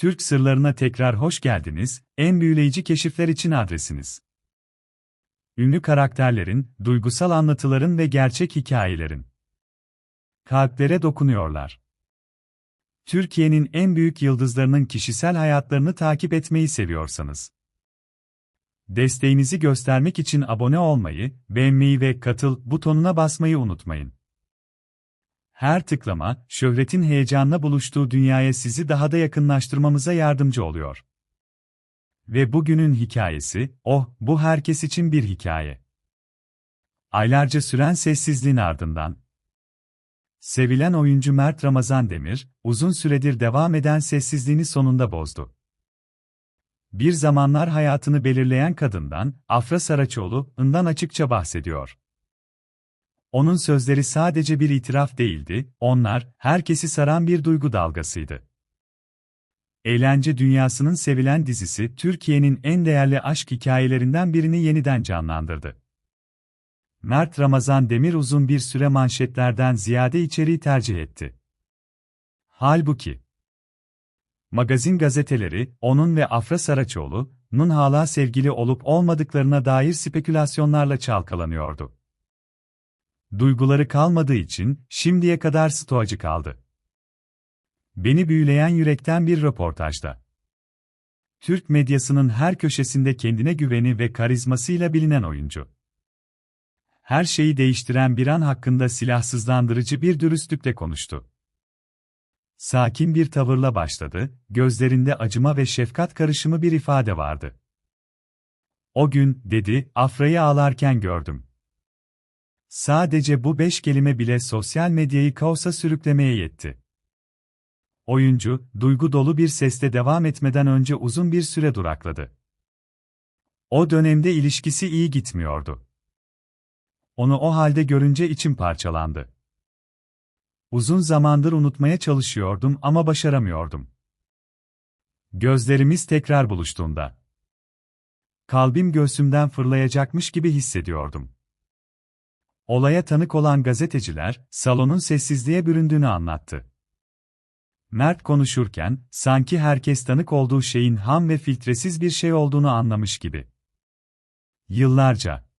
Türk sırlarına tekrar hoş geldiniz, en büyüleyici keşifler için adresiniz. Ünlü karakterlerin, duygusal anlatıların ve gerçek hikayelerin. Kalplere dokunuyorlar. Türkiye'nin en büyük yıldızlarının kişisel hayatlarını takip etmeyi seviyorsanız. Desteğinizi göstermek için abone olmayı, beğenmeyi ve katıl butonuna basmayı unutmayın. Her tıklama, şöhretin heyecanla buluştuğu dünyaya sizi daha da yakınlaştırmamıza yardımcı oluyor. Ve bugünün hikayesi, oh, bu herkes için bir hikaye. Aylarca süren sessizliğin ardından. Sevilen oyuncu Mert Ramazan Demir, uzun süredir devam eden sessizliğini sonunda bozdu. Bir zamanlar hayatını belirleyen kadından, Afra Saraçoğlu, ından açıkça bahsediyor. Onun sözleri sadece bir itiraf değildi, onlar, herkesi saran bir duygu dalgasıydı. Eğlence dünyasının sevilen dizisi, Türkiye'nin en değerli aşk hikayelerinden birini yeniden canlandırdı. Mert Ramazan Demir uzun bir süre manşetlerden ziyade içeriği tercih etti. Halbuki, magazin gazeteleri, onun ve Afra Saraçoğlu'nun hala sevgili olup olmadıklarına dair spekülasyonlarla çalkalanıyordu. Duyguları kalmadığı için, şimdiye kadar stoacı kaldı. Beni büyüleyen yürekten bir röportajda. Türk medyasının her köşesinde kendine güveni ve karizmasıyla bilinen oyuncu. Her şeyi değiştiren bir an hakkında silahsızlandırıcı bir dürüstlükle konuştu. Sakin bir tavırla başladı, gözlerinde acıma ve şefkat karışımı bir ifade vardı. O gün, dedi, Afra'yı ağlarken gördüm. Sadece bu beş kelime bile sosyal medyayı kaosa sürüklemeye yetti. Oyuncu, duygu dolu bir sesle devam etmeden önce uzun bir süre durakladı. O dönemde ilişkisi iyi gitmiyordu. Onu o halde görünce içim parçalandı. Uzun zamandır unutmaya çalışıyordum ama başaramıyordum. Gözlerimiz tekrar buluştuğunda. Kalbim göğsümden fırlayacakmış gibi hissediyordum. Olaya tanık olan gazeteciler, salonun sessizliğe büründüğünü anlattı. Mert konuşurken, sanki herkes tanık olduğu şeyin ham ve filtresiz bir şey olduğunu anlamış gibi. Yıllarca,